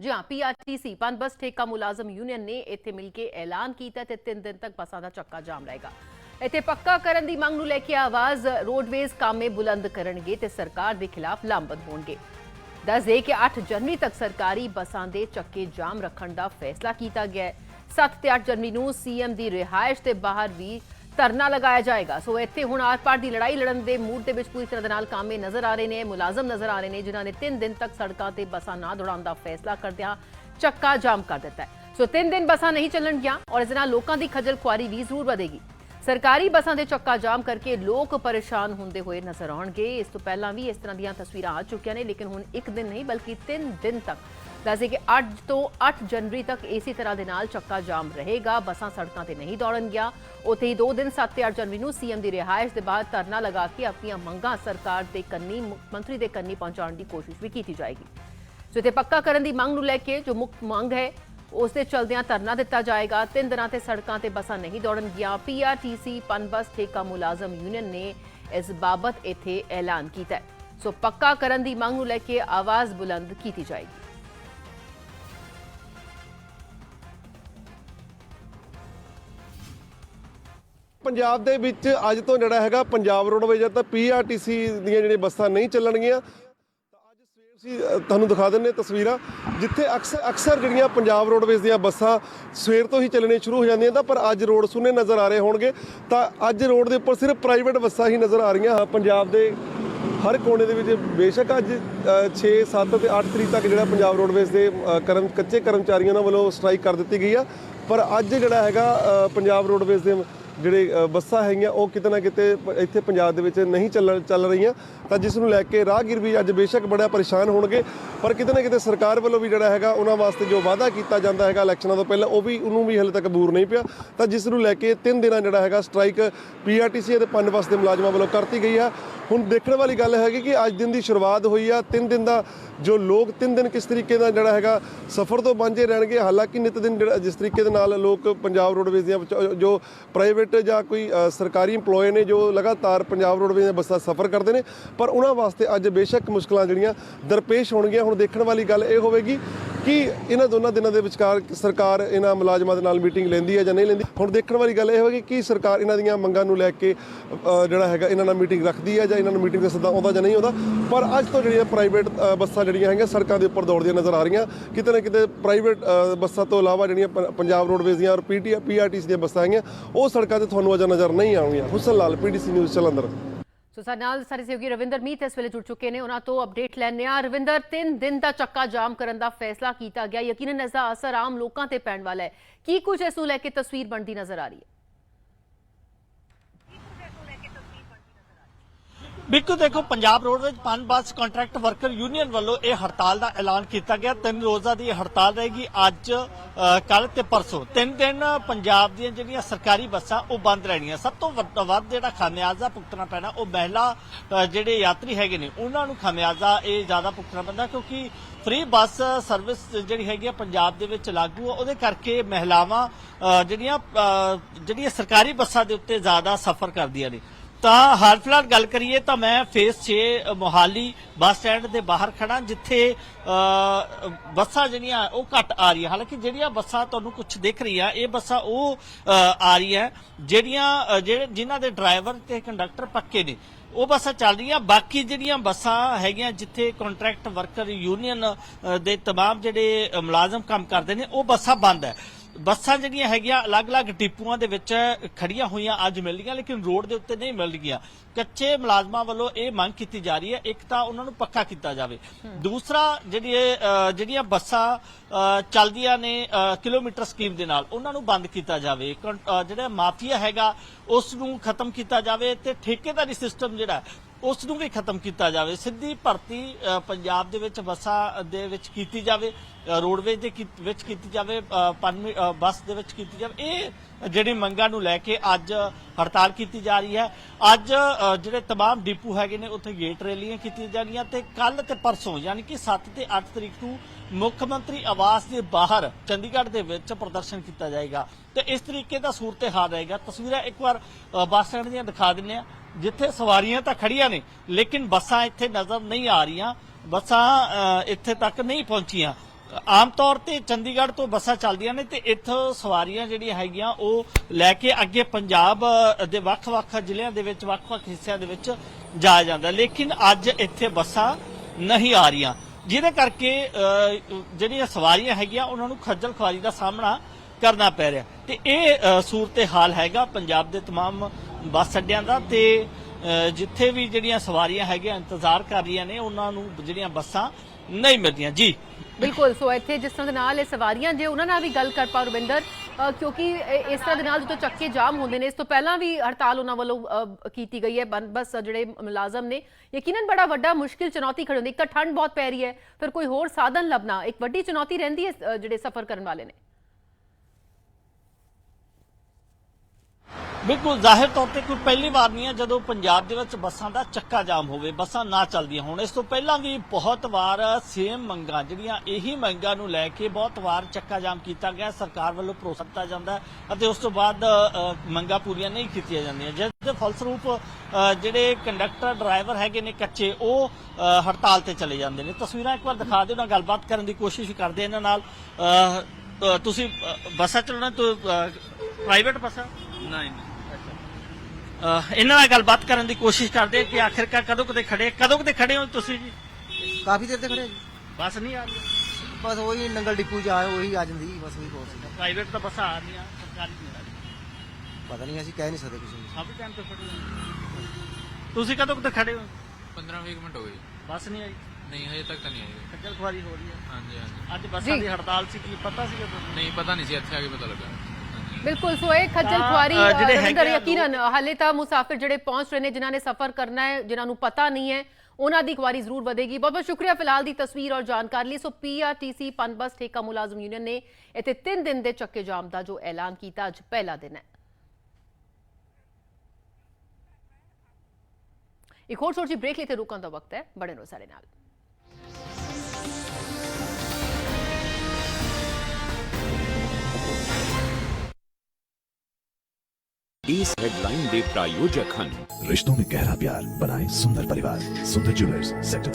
ਜੀ ਹਾਂ ਪੀਆਰਟੀਸੀ ਪਨ ਬੱਸ ਠੇਕਾ ਮੁਲਾਜ਼ਮ ਯੂਨੀਅਨ ਨੇ ਇੱਥੇ ਮਿਲ ਕੇ ਐਲਾਨ ਕੀਤਾ ਤੇ 3 ਦਿਨ ਤੱਕ ਬੱਸਾਂ ਦਾ ਚੱਕਾ ਜਾਮ ਰਹੇਗਾ ਇੱਥੇ ਪੱਕਾ ਕਰਨ ਦੀ ਮੰਗ ਨੂੰ ਲੈ ਕੇ ਆਵਾਜ਼ ਰੋਡਵੇਜ਼ ਕਾਮੇ ਬੁਲੰਦ ਕਰਨਗੇ ਤੇ ਸਰਕਾਰ ਦੇ ਖਿਲਾਫ ਲਾਮਬੰਦ ਹੋਣਗੇ। ਦੱਸਦੇ ਕਿ 8 ਜਨਵਰੀ ਤੱਕ ਸਰਕਾਰੀ ਬੱਸਾਂ ਦੇ ਚੱਕੇ ਜਾਮ ਰੱਖਣ ਦਾ ਫੈਸਲਾ ਕੀਤਾ ਗਿਆ ਹੈ। 7 ਤੇ 8 ਜਨਵਰੀ ਨੂੰ ਸੀਐਮ ਦੀ ਰਿਹਾਇਸ਼ ਦੇ ਬਾਹਰ ਵੀ ਧਰਨਾ ਲਗਾਇਆ ਜਾਏਗਾ। ਸੋ ਇੱਥੇ ਹੁਣ ਆਰ-ਪਾਰ ਦੀ ਲੜਾਈ ਲੜਨ ਦੇ ਮੂਡ ਦੇ ਵਿੱਚ ਪੂਰੀ ਤਰ੍ਹਾਂ ਦੇ ਨਾਲ ਕਾਮੇ ਨਜ਼ਰ ਆ ਰਹੇ ਨੇ, ਮੁਲਾਜ਼ਮ ਨਜ਼ਰ ਆ ਰਹੇ ਨੇ, ਜਿਨ੍ਹਾਂ ਨੇ 3 ਦਿਨ ਤੱਕ ਸੜਕਾਂ ਤੇ ਬੱਸਾਂ ਨਾ ਦੌੜਾਉਣ ਦਾ ਫੈਸਲਾ ਕਰਦਿਆਂ ਚੱਕਾ ਜਾਮ ਕਰ ਦਿੱਤਾ ਹੈ। ਸੋ 3 ਦਿਨ ਬੱਸਾਂ ਨਹੀਂ ਚੱਲਣਗੀਆਂ ਔਰ ਇਸ ਦੇ ਨਾਲ ਲੋਕਾਂ ਦੀ ਖੱਜਲ ਖੁਆਰੀ ਵੀ ਜ਼ਰੂਰ ਵਧੇਗੀ। ਸਰਕਾਰੀ ਬੱਸਾਂ ਦੇ ਚੱਕਾ ਜਾਮ ਕਰਕੇ ਲੋਕ ਪਰੇਸ਼ਾਨ ਹੁੰਦੇ ਹੋਏ ਨਜ਼ਰ ਆਉਣਗੇ। ਇਸ ਤੋਂ ਪਹਿਲਾਂ ਵੀ ਇਸ ਤਰ੍ਹਾਂ ਦੀਆਂ ਤਸਵੀਰਾਂ ਆ ਚੁੱਕੀਆਂ ਨੇ, ਲੇਕਿਨ ਹੁਣ ਇੱਕ ਦਿਨ ਨਹੀਂ, ਬਲਕਿ 3 ਦਿਨ ਤੱਕ। ਦੱਸੇ ਕਿ 8 ਤੋਂ 8 ਜਨਵਰੀ ਤੱਕ ਇਸੇ ਤਰ੍ਹਾਂ ਦੇ ਨਾਲ ਚੱਕਾ ਜਾਮ ਰਹੇਗਾ। ਬੱਸਾਂ ਸੜਕਾਂ ਤੇ ਨਹੀਂ ਦੌੜਨਗੀਆਂ ਉੱਥੇ ਹੀ 2 ਦਿਨ 7 ਤੇ 8 ਜਨਵਰੀ ਨੂੰ ਸੀਐਮ ਦੀ ਰਿਹਾਇਸ਼ ਦੇ ਬਾਅਦ ਧਰਨਾ ਲਗਾ ਕੇ ਆਪਣੀਆਂ ਮੰਗਾਂ ਸਰਕਾਰ ਦੇ ਕੰਨੀ ਮੁੱਖ ਮੰਤਰੀ ਦੇ ਕੰਨੀ ਪਹੁੰਚਾਉਣ ਦੀ ਕੋਸ਼ਿਸ਼ ਵੀ ਕੀਤੀ ਜਾਏਗੀ। ਸੋ ਇੱਥੇ ਪੱਕਾ ਕਰਨ ਦੀ ਮੰਗ ਨੂੰ ਲੈ ਕੇ ਜੋ ਮੁੱਖ ਮੰਗ ਹੈ ਉਸ ਦੇ ਚਲਦਿਆਂ ਧਰਨਾ ਦਿੱਤਾ ਜਾਏਗਾ। ਤਿੰਨ ਦਿਨਾਂ ਤੇ ਸੜਕਾਂ ਤੇ ਬੱਸਾਂ ਨਹੀਂ ਦੌੜਨਗੀਆਂ ਪੀਆਰਟੀਸੀ ਪਨਬਸ, ਠੇਕਾ ਮੁਲਾਜ਼ਮ ਯੂਨੀਅਨ ਨੇ ਇਸ ਬਾਬਤ ਇੱਥੇ ਐਲਾਨ ਕੀਤਾ ਸੋ ਪੱਕਾ ਕਰਨ ਦੀ ਮੰਗ ਨੂੰ ਲੈ ਕੇ ਆਵਾਜ਼ ਬੁਲੰਦ ਕੀਤੀ ਜਾਏਗੀ। ਪੰਜਾਬ ਦੇ ਵਿੱਚ ਅੱਜ ਤੋਂ ਜਿਹੜਾ ਹੈਗਾ ਪੰਜਾਬ ਰੋਡਵੇਜ, ਤਾਂ ਪੀਆਰਟੀਸੀ ਦੀਆਂ ਜਿਹੜੀਆਂ ਬੱਸਾਂ ਨਹੀਂ ਚੱਲਣਗੀਆਂ ਅੱਜ ਤੁਹਾਨੂੰ ਦਿਖਾ ਦਿੰਨੇ ਤਸਵੀਰਾਂ, ਜਿੱਥੇ ਅਕਸਰ ਅਕਸਰ ਜਿਹੜੀਆਂ ਪੰਜਾਬ ਰੋਡਵੇਜ ਦੀਆਂ ਬੱਸਾਂ ਸਵੇਰ ਤੋਂ ਹੀ ਚੱਲਣੇ ਸ਼ੁਰੂ ਹੋ ਜਾਂਦੀਆਂ ਤਾਂ ਪਰ ਅੱਜ ਰੋਡ ਸੁੰਨੇ ਨਜ਼ਰ ਆ ਰਹੇ ਹੋਣਗੇ। ਤਾਂ ਅੱਜ ਰੋਡ ਦੇ ਉੱਪਰ ਸਿਰਫ ਪ੍ਰਾਈਵੇਟ ਬੱਸਾਂ ਹੀ ਨਜ਼ਰ ਆ ਰਹੀਆਂ। ਪੰਜਾਬ ਦੇ ਹਰ ਕੋਨੇ ਦੇ ਵਿੱਚ ਬੇਸ਼ੱਕ ਅੱਜ 6 7 ਤੇ 8 ਤਰੀਕ ਤੱਕ ਜਿਹੜਾ ਪੰਜਾਬ ਰੋਡਵੇਜ਼ ਦੇ ਕਰਮ ਕੱਚੇ ਕਰਮਚਾਰੀਆਂ ਵੱਲੋਂ ਸਟ੍ਰਾਈਕ ਕਰ ਦਿੱਤੀ ਗਈ ਆ। ਪਰ ਅੱਜ ਜਿਹੜਾ ਹੈਗਾ ਪੰਜਾਬ ਰੋਡਵੇਜ਼ ਦੇ ਜਿਹੜੇ ਬੱਸਾਂ ਹੈਗੀਆਂ, ਉਹ ਕਿਤੇ ਨਾ ਕਿਤੇ ਇੱਥੇ ਪੰਜਾਬ ਦੇ ਵਿੱਚ ਨਹੀਂ ਚੱਲ ਚੱਲ ਰਹੀਆਂ। ਤਾਂ ਜਿਸ ਨੂੰ ਲੈ ਕੇ ਰਾਹਗੀਰ ਵੀ ਅੱਜ ਬੇਸ਼ੱਕ ਬੜਾ ਪਰੇਸ਼ਾਨ ਹੋਣਗੇ। ਪਰ ਕਿਤੇ ਨਾ ਕਿਤੇ ਸਰਕਾਰ ਵੱਲੋਂ ਵੀ ਜਿਹੜਾ ਹੈਗਾ, ਉਹਨਾਂ ਵਾਸਤੇ ਜੋ ਵਾਅਦਾ ਕੀਤਾ ਜਾਂਦਾ ਹੈਗਾ ਇਲੈਕਸ਼ਨਾਂ ਤੋਂ ਪਹਿਲਾਂ, ਉਹ ਵੀ, ਉਹਨੂੰ ਵੀ ਹਲੇ ਤੱਕ ਬੂਰ ਨਹੀਂ ਪਿਆ। ਤਾਂ ਜਿਸ ਨੂੰ ਲੈ ਕੇ ਤਿੰਨ ਦਿਨਾਂ ਜਿਹੜਾ ਹੈਗਾ ਸਟ੍ਰਾਈਕ ਪੀਆਰਟੀਸੀ ਅਤੇ ਪਨ ਬੱਸ ਦੇ ਮੁਲਾਜ਼ਮਾਂ ਵੱਲੋਂ ਕਰਤੀ ਗਈ ਆ। ਹੁਣ ਦੇਖਣ ਵਾਲੀ ਗੱਲ ਹੈਗੀ ਕਿ ਅੱਜ ਦਿਨ ਦੀ ਸ਼ੁਰੂਆਤ ਹੋਈ ਆ। ਤਿੰਨ ਦਿਨ ਦਾ ਜੋ ਲੋਕ, ਤਿੰਨ ਦਿਨ ਕਿਸ ਤਰੀਕੇ ਦਾ ਜਿਹੜਾ ਹੈਗਾ ਸਫ਼ਰ ਤੋਂ ਵਾਂਝੇ ਰਹਿਣਗੇ। ਹਾਲਾਂਕਿ ਨਿਤ ਦਿਨ ਜਿਹੜਾ, ਜਿਸ ਤਰੀਕੇ ਦੇ ਨਾਲ ਲੋਕ ਪੰਜਾਬ ਰੋਡਵੇਜ਼ ਦੀਆਂ, ਜੋ ਪ੍ਰਾਈਵੇਟ ਜਾਂ ਕੋਈ ਸਰਕਾਰੀ EMPLOYE ਨੇ ਜੋ ਲਗਾਤਾਰ ਪੰਜਾਬ ਰੋਡਵੇਜ਼ ਦੀਆਂ ਬੱਸਾਂ ਸਫ਼ਰ ਕਰਦੇ ਨੇ, ਪਰ ਉਹਨਾਂ ਵਾਸਤੇ ਅੱਜ ਬੇਸ਼ੱਕ ਮੁਸ਼ਕਲਾਂ ਜਿਹੜੀਆਂ ਦਰਪੇਸ਼ ਹੋਣਗੀਆਂ। ਹੁਣ ਦੇਖਣ ਵਾਲੀ ਗੱਲ ਇਹ ਹੋਵੇਗੀ ਕਿ ਇਹਨਾਂ ਦੋਨਾਂ ਦਿਨਾਂ ਦੇ ਵਿਚਕਾਰ ਸਰਕਾਰ ਇਹਨਾਂ ਮੁਲਾਜ਼ਮਾਂ ਦੇ ਨਾਲ ਮੀਟਿੰਗ ਲੈਂਦੀ ਹੈ ਜਾਂ ਨਹੀਂ ਲੈਂਦੀ। ਹੁਣ ਦੇਖਣ ਵਾਲੀ ਗੱਲ ਇਹ ਹੋਵੇਗੀ ਕਿ ਸਰਕਾਰ ਇਹਨਾਂ ਦੀਆਂ ਮੰਗਾਂ ਨੂੰ ਲੈ ਕੇ ਜਿਹੜਾ ਹੈਗਾ ਇਹਨਾਂ ਨਾਲ ਮੀਟਿੰਗ ਰੱਖਦੀ ਹੈ ਜਾਂ ਇਹਨਾਂ ਨੂੰ ਮੀਟਿੰਗ ਦਾ ਸੱਦਾ ਆਉਂਦਾ ਜਾਂ ਨਹੀਂ ਆਉਂਦਾ। ਪਰ ਅੱਜ ਤੋਂ ਜਿਹੜੀਆਂ ਪ੍ਰਾਈਵੇਟ ਬੱਸਾਂ ਜਿਹੜੀਆਂ ਹੈਗੀਆਂ ਸੜਕਾਂ ਦੇ ਉੱਪਰ ਦੌੜਦੀਆਂ ਨਜ਼ਰ ਆ ਰਹੀਆਂ। ਕਿਤੇ ਨਾ ਕਿਤੇ ਪ੍ਰਾਈਵੇਟ ਬੱਸਾਂ ਤੋਂ ਇਲਾਵਾ ਜਿਹੜੀਆਂ ਪੰਜਾਬ ਰੋਡਵੇਜ਼ ਦੀਆਂ ਔਰ ਪੀਟੀ, ਪੀਆਰਟੀਸੀ ਦੀਆਂ ਬੱਸਾਂ ਹੈਗੀਆਂ, ਉਹ ਸੜਕਾਂ ਤੇ ਤੁਹਾਨੂੰ ਅਜਾ ਨਜ਼ਰ ਨਹੀਂ ਆਉਣਗੀਆਂ। Husan Lal, PDC news, Jalandhar. So ਸਾਡੇ ਨਾਲ ਸਾਡੇ ਸਹਿਯੋਗੀ ਰਵਿੰਦਰ ਮੀਤ ਇਸ ਵੇਲੇ ਜੁੜ ਚੁੱਕੇ ਨੇ। ਉਹਨਾਂ ਤੋਂ ਅਪਡੇਟ ਲੈਣੇ ਆ ਰਵਿੰਦਰ 3 ਦਿਨ ਦਾ ਚੱਕਾ ਜਾਮ ਕਰਨ ਦਾ ਫੈਸਲਾ ਕੀਤਾ ਗਿਆ। ਯਕੀਨਨ ਇਸ ਦਾ ਅਸਰ ਆਮ ਲੋਕਾਂ ਤੇ ਪੈਣ ਵਾਲਾ ਹੈ। ਕੀ ਕੁਝ ਇਸ ਨੂੰ ਲੈ ਕੇ ਤਸਵੀਰ ਬਣਦੀ ਨਜ਼ਰ ਆ ਰਹੀ ਹੈ? ਬਿਲਕੁਲ ਦੇਖੋ, ਪੰਜਾਬ ਰੋਡ ਰੋਡਵੇਜ਼ ਪੰਜ ਬੱਸ ਕੰਟਰੈਕਟ ਵਰਕਰ ਯੂਨੀਅਨ ਵੱਲੋਂ ਇਹ ਹੜਤਾਲ ਦਾ ਐਲਾਨ ਕੀਤਾ ਗਿਆ। ਤਿੰਨ ਰੋਜ਼ਾ ਦੀ ਇਹ ਹੜਤਾਲ ਰਹੇਗੀ ਅੱਜ ਕੱਲ ਤੇ ਪਰਸੋਂ। ਤਿੰਨ ਦਿਨ ਪੰਜਾਬ ਦੀਆਂ ਜਿਹੜੀਆਂ ਸਰਕਾਰੀ ਬੱਸਾਂ ਉਹ ਬੰਦ ਰਹਿਣੀਆਂ। ਸਭ ਤੋਂ ਵੱਧ ਜਿਹੜਾ ਖਾਮਿਆਜ਼ਾ ਭੁਗਤਣਾ ਪੈਣਾ, ਉਹ ਮਹਿਲਾ ਜਿਹੜੇ ਯਾਤਰੀ ਹੈਗੇ ਨੇ, ਉਹਨਾਂ ਨੂੰ ਖਾਮਿਆਜ਼ਾ ਇਹ ਜ਼ਿਆਦਾ ਭੁਗਤਣਾ ਪੈਂਦਾ ਕਿਉਂਕਿ ਫ੍ਰੀ ਬੱਸ ਸਰਵਿਸ ਜਿਹੜੀ ਹੈਗੀ ਆ ਪੰਜਾਬ ਦੇ ਵਿੱਚ ਲਾਗੂ ਆ। ਉਹਦੇ ਕਰਕੇ ਮਹਿਲਾਵਾਂ ਜਿਹੜੀਆਂ ਜਿਹੜੀਆਂ ਸਰਕਾਰੀ ਬੱਸਾਂ ਦੇ ਉੱਤੇ ਜ਼ਿਆਦਾ ਸਫ਼ਰ ਕਰਦੀਆਂ ਨੇ। ਤਾਂ ਹਾਲ ਫਿਲਹਾਲ ਗੱਲ ਕਰੀਏ ਤਾਂ ਮੈਂ ਫੇਸ 6 ਮੋਹਾਲੀ ਬੱਸ ਸਟੈਂਡ ਦੇ ਬਾਹਰ ਖੜਾ ਜਿੱਥੇ ਅ, ਬੱਸਾਂ ਜਿਹੜੀਆਂ ਉਹ ਘੱਟ ਆ ਰਹੀਆਂ ਹਾਲਾਂਕਿ ਜਿਹੜੀਆਂ ਬੱਸਾਂ ਤੁਹਾਨੂੰ ਕੁਝ ਦਿਖ ਰਹੀਆਂ ਇਹ ਬੱਸਾਂ ਉਹ ਅ, ਆ ਰਹੀਆਂ ਜਿਹੜੀਆਂ ਅ, ਜਿਹੜੇ ਜਿਨ੍ਹਾਂ ਦੇ ਡਰਾਈਵਰ ਤੇ ਕੰਡਕਟਰ ਪੱਕੇ ਨੇ ਉਹ ਬੱਸਾਂ ਚੱਲ ਰਹੀਆਂ ਬਾਕੀ ਜਿਹੜੀਆਂ ਬੱਸਾਂ ਹੈਗੀਆਂ ਜਿੱਥੇ ਕੰਟਰੈਕਟ ਵਰਕਰ ਯੂਨੀਅਨ ਅ, ਦੇ तमाम ਜਿਹੜੇ ਅ, ਮੁਲਾਜ਼ਮ ਕੰਮ ਕਰਦੇ ਨੇ ਉਹ ਬੱਸਾਂ ਬੰਦ ਹੈ ਬੱਸਾਂ ਜਿਹੜੀਆਂ ਹੈਗੀਆਂ, ਅਲੱਗ-ਅਲੱਗ ਟਿੱਪੂਆਂ ਦੇ ਵਿੱਚ ਖੜੀਆਂ ਹੋਈਆਂ ਅੱਜ ਮਿਲਦੀਆਂ, ਲੇਕਿਨ ਰੋਡ ਦੇ ਉੱਤੇ ਨਹੀਂ ਮਿਲ ਮਿਲਦੀਆਂ ਕੱਚੇ ਮੁਲਾਜ਼ਮਾਂ ਵੱਲੋਂ ਇਹ ਮੰਗ ਕੀਤੀ ਜਾ ਰਹੀ ਹੈ, ਇੱਕ ਤਾਂ ਉਹਨਾਂ ਨੂੰ ਪੱਕਾ ਕੀਤਾ ਜਾਵੇ। ਦੂਸਰਾ, ਜਿਹੜੀ ਜਿਹੜੀਆਂ ਬੱਸਾਂ ਚੱਲਦੀਆਂ ਨੇ ਕਿਲੋਮੀਟਰ ਸਕੀਮ ਦੇ ਨਾਲ, ਉਹਨਾਂ ਨੂੰ ਬੰਦ ਕੀਤਾ ਜਾਵੇ। ਜਿਹੜਾ ਮਾਫੀਆ ਹੈਗਾ, ਉਸ ਨੂੰ ਖਤਮ ਕੀਤਾ ਜਾਵੇ ਤੇ ਠੇਕੇਦਾਰੀ ਸਿਸਟਮ ਜਿਹੜਾ ਉਸ ਨੂੰ ਵੀ ਖਤਮ ਕੀਤਾ ਜਾਵੇ ਸਿੱਧੀ ਭਰਤੀ ਅ, ਪੰਜਾਬ ਦੇ ਵਿੱਚ ਬੱਸਾਂ ਦੇ ਵਿੱਚ ਕੀਤੀ ਜਾਵੇ ਅ, ਰੋਡਵੇਜ਼ ਦੇ ਕੀ- ਵਿੱਚ ਕੀਤੀ ਜਾਵੇ ਅ, ਪਨ- ਅ, ਬੱਸ ਦੇ ਵਿੱਚ ਕੀਤੀ ਜਾਵੇ ਇਹ ਜਿਹੜੀ ਮੰਗਾਂ ਨੂੰ ਲੈ ਕੇ ਅੱਜ ਹੜਤਾਲ ਕੀਤੀ ਜਾ ਰਹੀ ਹੈ ਅੱਜ ਅ, ਜਿਹੜੇ तमाम ਡਿਪੂ ਹੈਗੇ ਨੇ ਉੱਥੇ ਗੇਟ ਰੈਲੀਆਂ ਕੀਤੀਆਂ ਜਾਣਗੀਆਂ ਤੇ ਕੱਲ ਤੇ ਪਰਸੋਂ ਯਾਨੀ ਕਿ 7 ਤੇ 8 ਤਰੀਕ ਨੂੰ ਮੁੱਖ ਮੰਤਰੀ ਆਵਾਸ ਦੇ ਬਾਹਰ ਚੰਡੀਗੜ੍ਹ ਦੇ ਵਿੱਚ ਪ੍ਰਦਰਸ਼ਨ ਕੀਤਾ ਜਾਏਗਾ ਤੇ ਇਸ ਤਰੀਕੇ ਦਾ ਸੂਰਤ ਹਾਲ ਰਹੇਗਾ ਤਸਵੀਰਾਂ ਇੱਕ ਵਾਰ ਅ, ਬੱਸ ਸਟੈਂਡ ਦੀਆਂ ਦਿਖਾ ਦਿੰਨੇ ਆ ਜਿੱਥੇ ਸਵਾਰੀਆਂ ਤਾਂ ਖੜੀਆਂ ਨੇ ਲੇਕਿਨ ਬੱਸਾਂ ਇੱਥੇ ਨਜ਼ਰ ਨਹੀਂ ਆ ਰਹੀਆਂ ਬੱਸਾਂ ਅ, ਇੱਥੇ ਤੱਕ ਨਹੀਂ ਪਹੁੰਚੀਆਂ ਆਮ ਤੌਰ ਤੇ ਚੰਡੀਗੜ੍ਹ ਤੋਂ ਬੱਸਾਂ ਚੱਲਦੀਆਂ ਨੇ ਤੇ ਇੱਥੋਂ ਸਵਾਰੀਆਂ ਜਿਹੜੀਆਂ ਹੈਗੀਆਂ ਉਹ ਲੈ ਕੇ ਅੱਗੇ ਪੰਜਾਬ ਅ, ਦੇ ਵੱਖ-ਵੱਖ ਜ਼ਿਲ੍ਹਿਆਂ ਦੇ ਵਿੱਚ ਵੱਖ-ਵੱਖ ਹਿੱਸਿਆਂ ਦੇ ਵਿੱਚ ਜਾਇਆ ਜਾਂਦਾ ਲੇਕਿਨ ਅੱਜ ਇੱਥੇ ਬੱਸਾਂ ਨਹੀਂ ਆ ਰਹੀਆਂ ਜਿਹਦੇ ਕਰਕੇ ਅ, ਜਿਹੜੀਆਂ ਸਵਾਰੀਆਂ ਹੈਗੀਆਂ ਉਹਨਾਂ ਨੂੰ ਖੱਜਲ ਖੁਆਰੀ ਦਾ ਸਾਹਮਣਾ ਕਰਨਾ ਪੈ ਰਿਹਾ ਤੇ ਇਹ ਅ, ਸੂਰਤ ਹਾਲ ਹੈਗਾ ਪੰਜਾਬ ਦੇ तमाम ਬੱਸ ਅੱਡਿਆਂ ਦਾ ਤੇ ਜਿੱਥੇ ਵੀ ਜਿਹੜੀਆਂ ਸਵਾਰੀਆਂ ਹੈਗੀਆਂ, ਇੰਤਜ਼ਾਰ ਕਰ ਰਹੀਆਂ ਨੇ, ਉਹਨਾਂ ਨੂੰ ਜਿਹੜੀਆਂ ਬੱਸਾਂ ਨਹੀਂ ਮਿਲਦੀਆਂ। ਜੀ। ਬਿਲਕੁਲ, ਸੋ ਇੱਥੇ ਜਿਸ ਤਰ੍ਹਾਂ ਦੇ ਨਾਲ ਇਹ ਸਵਾਰੀਆਂ, ਜੇ ਉਹਨਾਂ ਨਾਲ ਵੀ ਗੱਲ ਕਰ ਪਾ ਰਵਿੰਦਰ ਕਿਉਂਕਿ ਇਸ ਤਰ੍ਹਾਂ ਦੇ ਨਾਲ ਜਦੋਂ ਚੱਕੇ ਜਾਮ ਹੁੰਦੇ ਨੇ, ਇਸ ਤੋਂ ਪਹਿਲਾਂ ਵੀ ਹੜਤਾਲ ਉਹਨਾਂ ਵੱਲੋਂ ਕੀਤੀ ਗਈ ਹੈ ਬਨ- ਬਸ ਜਿਹੜੇ ਮੁਲਾਜ਼ਮ ਨੇ, ਯਕੀਨਨ ਬੜਾ ਵੱਡਾ ਮੁਸ਼ਕਿਲ ਚੁਣੌਤੀ ਖੜੀ ਹੁੰਦੀ ਇੱਕ ਤਾਂ ਠੰਡ ਬਹੁਤ ਪੈ ਰਹੀ ਹੈ, ਫਿਰ ਕੋਈ ਹੋਰ ਸਾਧਨ ਲੱਭਣਾ, ਇੱਕ ਵੱਡੀ ਚੁਣੌਤੀ ਰਹਿੰਦੀ ਹੈ ਜਿਹੜੇ ਸਫ਼ਰ ਕਰਨ ਵਾਲੇ ਨੇ। ਬਿਲਕੁਲ ਜ਼ਾਹਿਰ ਤੌਰ ਤੇ ਕੋਈ ਪਹਿਲੀ ਵਾਰ ਨਹੀਂ ਹੈ ਜਦੋਂ ਪੰਜਾਬ ਦੇ ਵਿੱਚ ਬੱਸਾਂ ਦਾ ਚੱਕਾ ਜਾਮ ਹੋਵੇ, ਬੱਸਾਂ ਨਾ ਚੱਲਦੀਆਂ ਹੋਣ। ਇਸ ਤੋਂ ਪਹਿਲਾਂ ਵੀ ਬਹੁਤ ਵਾਰ ਸੇਮ ਮੰਗਾਂ, ਜਿਹੜੀਆਂ ਇਹੀ ਮੰਗਾਂ ਨੂੰ ਲੈ ਕੇ ਬਹੁਤ ਵਾਰ ਚੱਕਾ ਜਾਮ ਕੀਤਾ ਗਿਆ। ਸਰਕਾਰ ਵੱਲੋਂ ਭਰੋਸਾ ਦਿੱਤਾ ਜਾਂਦਾ ਅਤੇ ਉਸ ਤੋਂ ਬਾਅਦ ਮੰਗਾਂ ਪੂਰੀਆਂ ਨਹੀਂ ਕੀਤੀਆਂ ਜਾਂਦੀਆਂ। ਜਿਸ ਦੇ ਫਲਸਰੂਪ ਜਿਹੜੇ ਕੰਡਕਟਰ ਡਰਾਈਵਰ ਹੈਗੇ ਨੇ ਕੱਚੇ, ਉਹ ਹੜਤਾਲ ਤੇ ਚਲੇ ਜਾਂਦੇ ਨੇ। ਤਸਵੀਰਾਂ ਇੱਕ ਵਾਰ ਦਿਖਾ ਦਿਓ ਨਾ ਗੱਲਬਾਤ ਕਰਨ ਦੀ ਕੋਸ਼ਿਸ਼ ਕਰਦੇ ਇਹਨਾਂ ਨਾਲ। ਤੁਸੀਂ ਬੱਸਾਂ ਚੱਲਣਾ, ਤੋਂ ਪ੍ਰਾਈਵੇਟ ਬੱਸਾਂ? ਨਹੀਂ। ਇਹਨਾਂ ਨਾਲ ਗੱਲਬਾਤ ਕਰਨ ਦੀ ਕੋਸ਼ਿਸ਼ ਕਰਦੇ ਆ ਕਿ ਆਖਿਰਕਾਰ ਕਦੋਂ ਕਦੇ ਖੜੇ ਕਦੋਂ ਕਦੇ ਖੜੇ ਹੋ ਤੁਸੀਂ ਜੀ? ਕਾਫੀ ਦੇਰ ਤੇ ਖੜੇ ਆ ਜੀ। ਬੱਸ ਨਹੀਂ ਆ ਰਹੀ? ਬਸ ਉਹੀ ਨੰਗਲ ਡਿਪੂ ਜਾ ਉਹੀ ਆ ਜਾਂਦੀ ਬਸ ਉਹੀ ਬਹੁਤ ਸੀ। ਪ੍ਰਾਈਵੇਟ ਤਾਂ ਬੱਸਾਂ ਆ ਰਹੀਆਂ ਸਰਕਾਰੀ ਨਹੀਂ ਆ ਰਹੀ। ਪਤਾ ਨਹੀਂ ਅਸੀਂ ਕਹਿ ਨਹੀਂ ਸਕਦੇ ਕਿਸੇ ਨੂੰ। ਸਭ ਟਾਈਮ ਤੇ ਖੜੇ ਹੋ ਤੁਸੀਂ ਕਦੋਂ ਕਦੇ ਖੜੇ ਹੋ? 15-20 ਮਿੰਟ ਹੋ ਗਏ ਬੱਸ ਨਹੀਂ ਆਈ? ਨਹੀਂ ਹਜੇ ਤੱਕ ਤਾਂ ਨਹੀਂ ਆਈ। ਖੱਜਲ ਖੁਆਰੀ ਹੋ ਰਹੀ ਹੈ। ਹਾਂਜੀ ਹਾਂਜੀ। ਅੱਜ ਬੱਸਾਂ। ਦੀ ਹੜਤਾਲ ਸੀ ਕੀ ਪਤਾ ਸੀ ਤੁਹਾਨੂੰ? ਨਹੀਂ ਪਤਾ ਨਹੀਂ ਸੀ ਇੱਥੇ ਆ ਕੇ ਪਤਾ ਲੱਗਾ। ਬਿਲਕੁਲ ਸੋ ਇਹ ਖੱਜਲ ਖੁਆਰੀ ਜਿਹੜੇ ਯਕੀਨਨ ਹਾਲੇ ਤਾਂ ਮੁਸਾਫਿਰ ਜਿਹੜੇ ਪਹੁੰਚ ਰਹੇ ਨੇ ਜਿਨ੍ਹਾਂ ਨੇ ਸਫ਼ਰ ਕਰਨਾ ਹੈ ਜਿਨ੍ਹਾਂ ਨੂੰ ਪਤਾ ਨਹੀਂ ਹੈ ਉਹਨਾਂ ਦੀ ਖੁਆਰੀ ਜ਼ਰੂਰ ਵਧੇਗੀ। ਬਹੁਤ ਬਹੁਤ ਸ਼ੁਕਰੀਆ ਫਿਲਹਾਲ ਦੀ ਤਸਵੀਰ ਔਰ ਜਾਣਕਾਰੀ ਲਈ। ਸੋ ਪੀਆਰਟੀਸੀ ਪਨਬਸ ਠੇਕਾ ਮੁਲਾਜ਼ਮ ਯੂਨੀਅਨ ਨੇ ਇੱਥੇ 3 ਦਿਨ ਦੇ ਚੱਕੇ ਜਾਮ ਦਾ ਜੋ ਐਲਾਨ ਕੀਤਾ ਅੱਜ ਪਹਿਲਾ ਦਿਨ ਹੈ। ਇੱਕ ਹੋਰ ਛੋਟੀ ਬ੍ਰੇਕ ਲਈ ਤੇ ਰੁਕਣ ਦਾ ਵਕਤ ਹੈ। ਬੜੇ ਰਹੋ ਸਾਡੇ ਨਾਲ। ਇਸ ਹੈਡਲਾਈਨ ਦੇ ਪ੍ਰਾਯੋਜਕ ਹਨ। ਰਿਸ਼ਤੋਂ ਮੇਂ ਗਹਿਰਾ ਪਿਆਰ, ਬਣਾਏ ਸੁੰਦਰ ਪਰਿਵਾਰ, ਸੁੰਦਰ ਜੁਐਲਰਸ ਸੈਕਟਰ